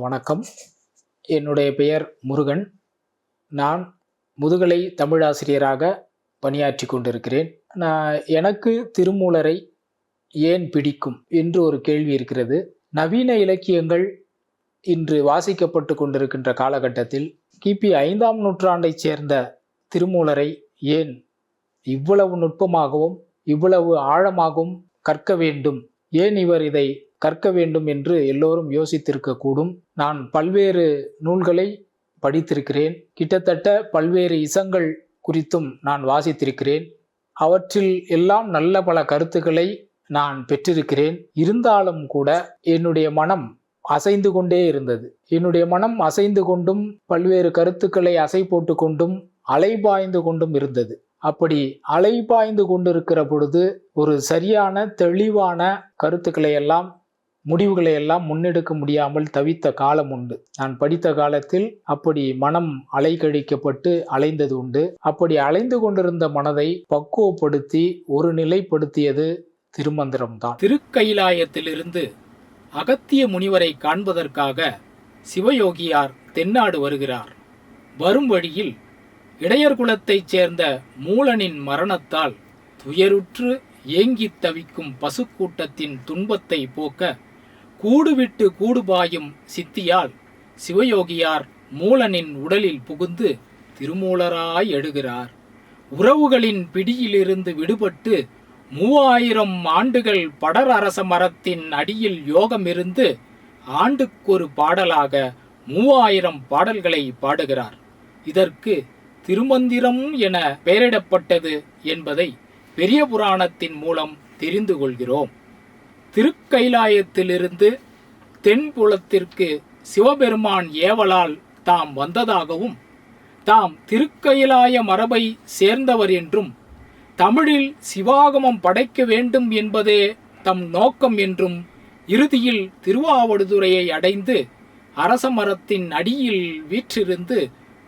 வணக்கம். என்னுடைய பெயர் முருகன். நான் முதுகலை தமிழாசிரியராக பணியாற்றி கொண்டிருக்கிறேன். நான் எனக்கு திருமூலரை ஏன் பிடிக்கும் என்று ஒரு கேள்வி இருக்கிறது. நவீன இலக்கியங்கள் இன்று வாசிக்கப்பட்டு கொண்டிருக்கின்ற காலகட்டத்தில் கிபி ஐந்தாம் நூற்றாண்டைச் சேர்ந்த திருமூலரை ஏன் இவ்வளவு நுட்பமாகவும் இவ்வளவு ஆழமாகவும் கற்க வேண்டும்? ஏன் இவர் இதை கற்க வேண்டும் என்று எல்லோரும் யோசித்திருக்கக்கூடும். நான் பல்வேறு நூல்களை படித்திருக்கிறேன். கிட்டத்தட்ட பல்வேறு இசங்கள் குறித்தும் நான் வாசித்திருக்கிறேன். அவற்றில் எல்லாம் நல்ல பல கருத்துக்களை நான் பெற்றிருக்கிறேன். இருந்தாலும் கூட என்னுடைய மனம் அசைந்து கொண்டே இருந்தது. என்னுடைய மனம் அசைந்து கொண்டும் பல்வேறு கருத்துக்களை அசை போட்டு கொண்டும் அலைபாய்ந்து கொண்டும் இருந்தது. அப்படி அலைபாய்ந்து கொண்டிருக்கிற பொழுது ஒரு சரியான தெளிவான கருத்துக்களை எல்லாம் முடிவுகளை எல்லாம் முன்னெடுக்க முடியாமல் தவித்த காலம் உண்டு. நான் படித்த காலத்தில் அப்படி மனம் அலைகழிக்கப்பட்டு அலைந்தது உண்டு. அப்படி அலைந்து கொண்டிருந்த மனதை பக்குவப்படுத்தி ஒரு நிலைப்படுத்தியது திருமந்திரம்தான். திருக்கைலாயத்திலிருந்து அகத்திய முனிவரை காண்பதற்காக சிவயோகியார் தென்னாடு வருகிறார். வரும் வழியில் இடையர் குலத்தைச் சேர்ந்த மூலனின் மரணத்தால் துயருற்று ஏங்கித் தவிக்கும் பசுக்கூட்டத்தின் துன்பத்தை போக்க கூடுவிட்டு கூடுபாயும் சித்தியால் சிவயோகியார் மூலனின் உடலில் புகுந்து திருமூலராய் எடுகிறார். உறவுகளின் பிடியிலிருந்து விடுபட்டு மூவாயிரம் ஆண்டுகள் படர் அரச மரத்தின் அடியில் யோகமிருந்து ஆண்டுக்கொரு பாடலாக மூவாயிரம் பாடல்களை பாடுகிறார். இதற்கு திருமந்திரம் என பெயரிடப்பட்டது என்பதை பெரிய புராணத்தின் மூலம் தெரிந்து கொள்கிறோம். திருக்கைலாயத்திலிருந்து தென்புலத்திற்கு சிவபெருமான் ஏவலால் தாம் வந்ததாகவும் தாம் திருக்கைலாய மரபை சேர்ந்தவர் என்றும் தமிழில் சிவாகமம் படைக்க வேண்டும் என்பதே தம் நோக்கம் என்றும் இறுதியில் திருவாவடுதுறையை அடைந்து அரச மரத்தின் அடியில் வீற்றிருந்து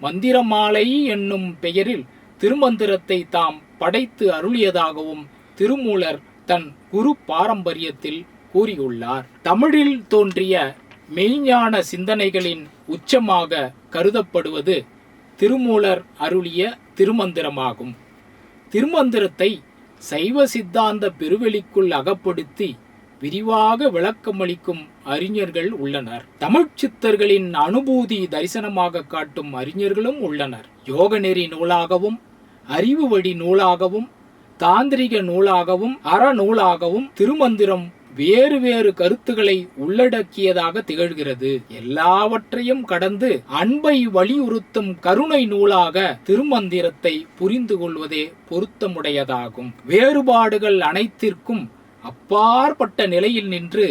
மந்திரமாலை என்னும் பெயரில் திருமந்திரத்தை தாம் படைத்து அருளியதாகவும் திருமூலர் தன் குரு பாரம்பரியத்தில் கூறியுள்ளார். தமிழில் தோன்றிய மெய்ஞான சிந்தனைகளின் உச்சமாக கருதப்படுவது திருமூலர் அருளிய திருமந்திரமாகும். திருமந்திரத்தை சைவ சித்தாந்த பெருவெளிக்குள் அகப்படுத்தி விரிவாக விளக்கமளிக்கும் அறிஞர்கள் உள்ளனர். தமிழ் சித்தர்களின் அனுபூதி தரிசனமாக காட்டும் அறிஞர்களும் உள்ளனர். யோக நெறி நூலாகவும் அறிவு வழி நூலாகவும் தாந்திரிக நூலாகவும் அறநூலாகவும் திருமந்திரம் வேறு வேறு கருத்துக்களை உள்ளடக்கியதாக திகழ்கிறது. எல்லாவற்றையும் கடந்து அன்பை வலியுறுத்தும் கருணை நூலாக திருமந்திரத்தை புரிந்து கொள்வதே பொருத்தமுடையதாகும். வேறுபாடுகள் அனைத்திற்கும் அப்பாற்பட்ட நிலையில் நின்று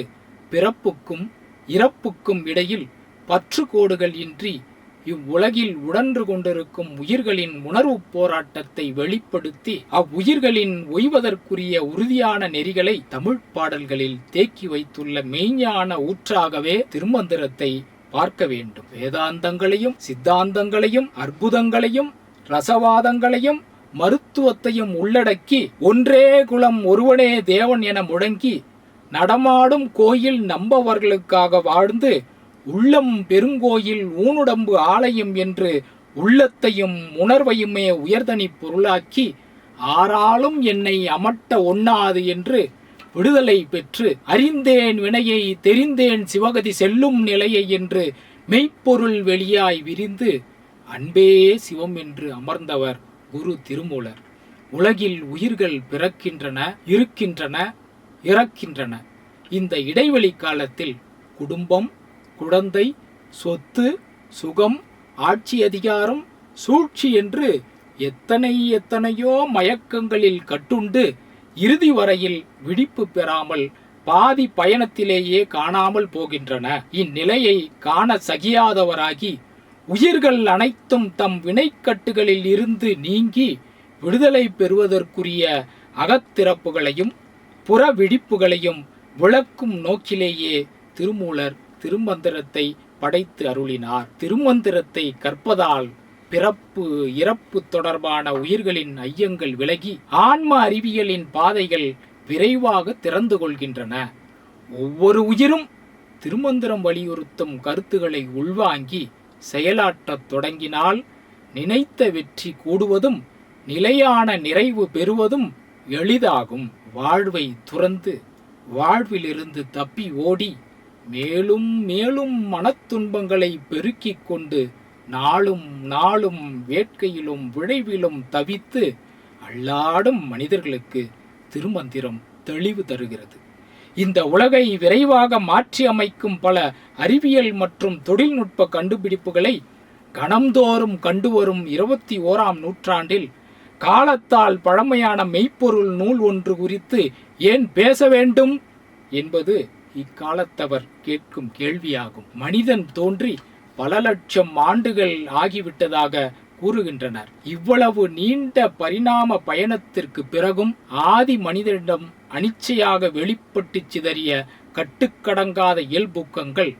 பிறப்புக்கும் இறப்புக்கும் இடையில் பற்று கோடுகள் இன்றி இவ்வுலகில் உடன்று கொண்டிருக்கும் உயிர்களின் உணர்வு போராட்டத்தை வெளிப்படுத்தி அவ்வுயிர்களின் ஒய்வதற்குரிய உறுதியான நெறிகளை தமிழ் பாடல்களில் தேக்கி வைத்துள்ள மெய்ஞான ஊற்றாகவே திருமந்திரத்தை பார்க்க வேண்டும். வேதாந்தங்களையும் சித்தாந்தங்களையும் அற்புதங்களையும் ரசவாதங்களையும் மருத்துவத்தையும் உள்ளடக்கி ஒன்றே குலம் ஒருவனே தேவன் என முழங்கி நடமாடும் கோயில் நம்பவர்களுக்காக வாழ்ந்து உள்ளம் பெருங்கோயில் ஊனுடம்பு ஆலயம் என்று உள்ளத்தையும் உணர்வையுமே உயர்தனி பொருளாக்கி ஆறாலும் என்னை அமட்ட ஒண்ணாது என்று விடுதலை பெற்று அறிந்தேன் வினையை தெரிந்தேன் சிவகதி செல்லும் நிலையை என்று மெய்ப்பொருள் வெளியாய் விரிந்து அன்பே சிவம் என்று அமர்ந்தவர் குரு திருமூலர். உலகில் உயிர்கள் பிறக்கின்றன இருக்கின்றன இறக்கின்றன. இந்த இடைவெளி காலத்தில் குடும்பம் குழந்தை சொத்து சுகம் ஆட்சி அதிகாரம் சூழ்ச்சி என்று எத்தனை எத்தனையோ மயக்கங்களில் கட்டுண்டு இறுதி வரையில் விழிப்பு பெறாமல் பாதி பயணத்திலேயே காணாமல் போகின்றன. இந்நிலையை காண சகியாதவராகி உயிர்கள் அனைத்தும் தம் வினைக்கட்டுகளில் இருந்து நீங்கி விடுதலை பெறுவதற்குரிய அகத்திறப்புகளையும் புற விழிப்புகளையும் விளக்கும் நோக்கிலேயே திருமூலர் திருமந்திரத்தை படைத்து அருளினார். திருமந்திரத்தை கற்பதால் பிறப்பு இறப்பு தொடர்பான உயிர்களின் ஐயங்கள் விலகி ஆன்ம அறிவியலின் பாதைகள் விரைவாக திறந்து கொள்கின்றன. ஒவ்வொரு உயிரும் திருமந்திரம் வலியுறுத்தும் கருத்துக்களை உள்வாங்கி செயலாற்றத் தொடங்கினால் நினைத்த வெற்றி கூடுவதும் நிலையான நிறைவு பெறுவதும் எளிதாகும். வாழ்வை துறந்து வாழ்விலிருந்து தப்பி ஓடி மேலும் மேலும் மனத்துன்பங்களை பெருக்கிக் கொண்டு நாளும் நாளும் வேட்கையிலும் விழைவிலும் தவித்து அல்லாடும் மனிதர்களுக்கு திருமந்திரம் தெளிவு தருகிறது. இந்த உலகை விரைவாக மாற்றி அமைக்கும் பல அறிவியல் மற்றும் தொழில்நுட்ப கண்டுபிடிப்புகளை கணம்தோறும் கண்டுவரும் இருபத்தி ஓராம் நூற்றாண்டில் காலத்தால் பழமையான மெய்ப்பொருள் நூல் ஒன்று குறித்து ஏன் பேச வேண்டும் என்பது இக்காலத்தவர் கேட்கும் கேள்வியாகும். மனிதன் தோன்றி பல லட்சம் ஆண்டுகள் ஆகிவிட்டதாக கூறுகின்றனர். இவ்வளவு நீண்ட பரிணாம பயணத்திற்கு பிறகும் ஆதி மனிதனிடம் அனிச்சையாக வெளிப்பட்டு சிதறிய கட்டுக்கடங்காத இயல்பூக்கங்கள்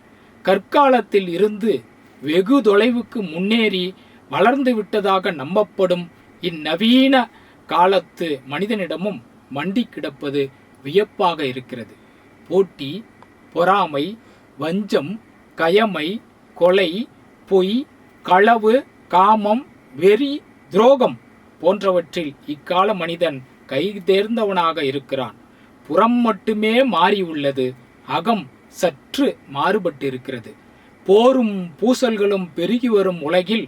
கற்காலத்தில் இருந்து வெகு தொலைவுக்கு முன்னேறி வளர்ந்து விட்டதாக நம்பப்படும் இந்நவீன காலத்து மனிதனிடமும் மண்டி கிடப்பது வியப்பாக இருக்கிறது. போட்டி பொறாமை வஞ்சம் கயமை கொலை பொய் களவு காமம் வெறி துரோகம் போன்றவற்றில் இக்கால மனிதன் கைதேர்ந்தவனாக இருக்கிறான். புறம் மட்டுமே மாறியுள்ளது. அகம் சற்று மாறுபட்டிருக்கிறது. போரும் பூசல்களும் பெருகி வரும் உலகில்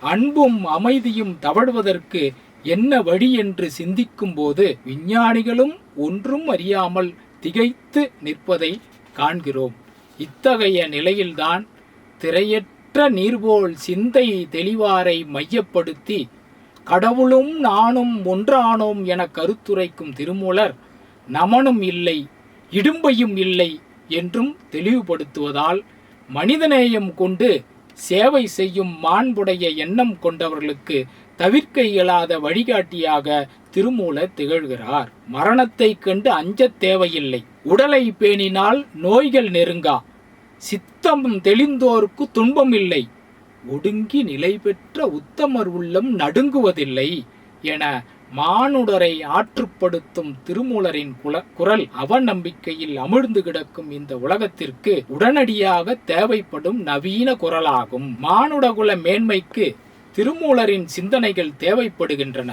அன்பும் அமைதியும் தவழ்வதற்கு என்ன வழி என்று சிந்திக்கும் போது விஞ்ஞானிகளும் ஒன்றும் அறியாமல் திகைத்து நிற்பதை காண்கிறோம். இத்தகைய நிலையில்தான் திரையற்ற நீர்போல் சிந்தை தெளிவாரை மையப்படுத்தி கடவுளும் நானும் ஒன்றானோம் என கருத்துரைக்கும் திருமூலர் நமனும் இல்லை இடும்பையும் இல்லை என்றும் தெளிவுபடுத்துவதால் மனிதநேயம் கொண்டு சேவை செய்யும் மாண்புடைய எண்ணம் கொண்டவர்களுக்கு தவிர்க்க இயலாத வழிகாட்டியாக திருமூலர் திகழ்கிறார். மரணத்தை கண்டு அஞ்சத் தேவையில்லை. உடலை பேணினால் நோய்கள் நெருங்கா. சித்தம் தெளிந்தோர்க்கு துன்பம் இல்லை ஒடுங்கி நிலை பெற்ற உத்தமர் உள்ளம் நடுங்குவதில்லை என மானுடரை ஆற்றுப்படுத்தும் திருமூலரின் குல குரல் அவநம்பிக்கையில் அமிழ்ந்து கிடக்கும் இந்த உலகத்திற்கு உடனடியாக தேவைப்படும் நவீன குரலாகும். மானுடகுல மேன்மைக்கு திருமூலரின் சிந்தனைகள் தேவைப்படுகின்றன.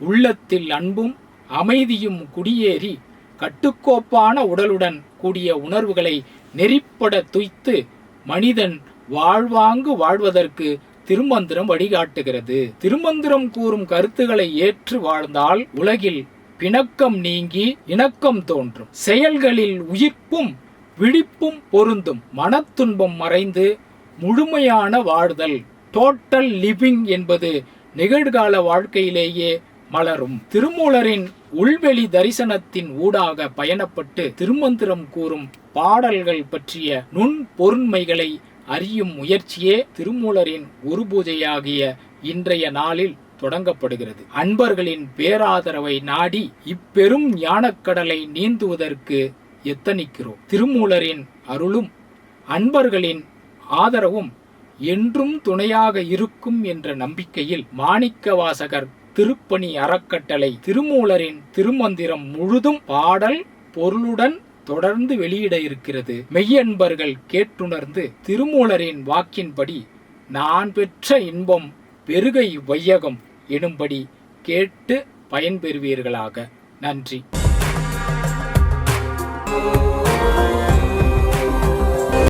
உள்ளத்தில் அன்பும் அமைதியும் குடியேறி கட்டுக்கோப்பான உடலுடன் கூடிய உணர்வுகளை நெறிப்பட துய்த்து மனிதன் வாழ்வாங்கு வாழ்வதற்கு திருமந்திரம் வழிகாட்டுகிறது. திருமந்திரம் கூறும் கருத்துக்களை ஏற்று வாழ்ந்தால் உலகில் பிணக்கம் நீங்கி இணக்கம் தோன்றும். செயல்களில் உயிர்ப்பும் விழிப்பும் பொருந்தும். மனத்துன்பம் மறைந்து முழுமையான வாழ்தல் டோட்டல் லிவிங் என்பது நிகழ்கால வாழ்க்கையிலேயே மலரும். திருமூலரின் உள்வெளி தரிசனத்தின் ஊடாக பயணப்பட்டு திருமந்திரம் கூறும் பாடல்கள் பற்றிய நுண் பொருண்மைகளை அறியும் முயற்சியே திருமூலரின் குரு பூஜையாகிய இன்றைய நாளில் தொடங்கப்படுகிறது. அன்பர்களின் பேராதரவை நாடி இப்பெரும் ஞானக்கடலை நீந்துவதற்கு எத்தனிக்கிறோம். திருமூலரின் அருளும் அன்பர்களின் ஆதரவும் என்றும் துணையாக இருக்கும் என்ற நம்பிக்கையில் மாணிக்கவாசகர் திருப்பணி அறக்கட்டளை திருமூலரின் திருமந்திரம் முழுதும் பாடல் பொருளுடன் தொடர்ந்து வெளியிட இருக்கிறது. மெய்யன்பர்கள் கேட்டுணர்ந்து திருமூலரின் வாக்கின்படி நான் பெற்ற இன்பம் பெருகை வையகம் எனும்படி கேட்டு பயன்பெறுவீர்களாக. நன்றி.